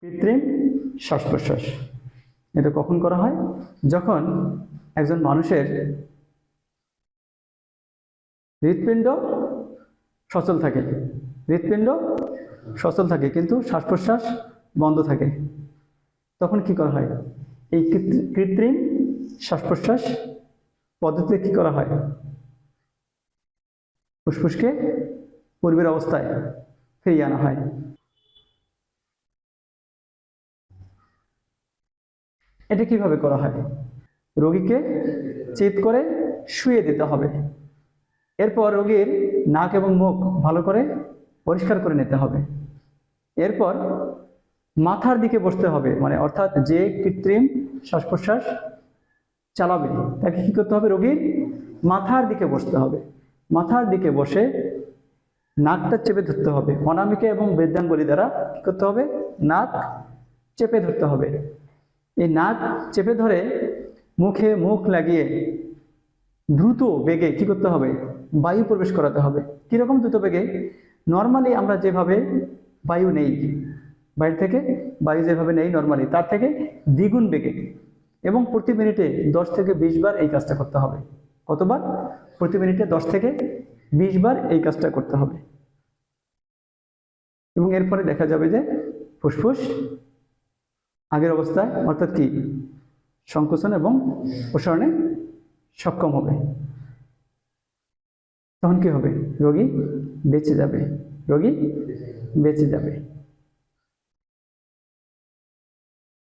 কৃত্রিম শ্বাস প্রশ্বাস এটা কখন করা হয়? যখন একজন মানুষের হৃৎপিণ্ড সচল থাকে। হৃৎপিণ্ড সচল থাকে, কিন্তু শ্বাস প্রশ্বাস বন্ধ থাকে। তখন কি করা হয়? এই কৃত্রি- কৃত্রিম শ্বাস প্রশ্বাস পদ্ধতিতে কি করা হয়? ফুসফুসকে পূর্বের অবস্থায় ফিরিয়ে আনা হয়। এটা কীভাবে করা হয়? রোগীকে চিত করে শুয়ে দিতে হবে। এরপর রোগীর নাক এবং মুখ ভালো করে পরিষ্কার করে নিতে হবে। এরপর মাথার দিকে বসতে হবে মানে অর্থাৎ যে কৃত্রিম শ্বাস প্রশ্বাস চালাবে, তাকে কি করতে হবে? রোগীর মাথার দিকে বসতে হবে। মাথার দিকে বসে নাকটা চেপে ধরতে হবে। অনামিকা এবং বৃদ্ধাঙ্গুলি দ্বারা কি করতে হবে? নাক চেপে ধরতে হবে। এই নাক চেপে ধরে মুখে মুখ লাগিয়ে দ্রুত বেগে কি করতে হবে? বায়ু প্রবেশ করাতে হবে। কীরকম দ্রুত বেগে? নর্মালি আমরা যেভাবে বায়ু নেই, বাইরে থেকে বায়ু যেভাবে নেই নর্মালি তার থেকে দ্বিগুণ বেগে। এবং প্রতি মিনিটে দশ থেকে বিশ বার এই কাজটা করতে হবে। কতবার? প্রতি মিনিটে দশ থেকে বিশ বার এই কাজটা করতে হবে। এবং এরপরে দেখা যাবে যে ফুসফুস আগের অবস্থায়, অর্থাৎ কি? সংকোচন এবং প্রসারণে সক্ষম হবে। তখন কি হবে? রোগী বেঁচে যাবে। রোগী বেঁচে যাবে।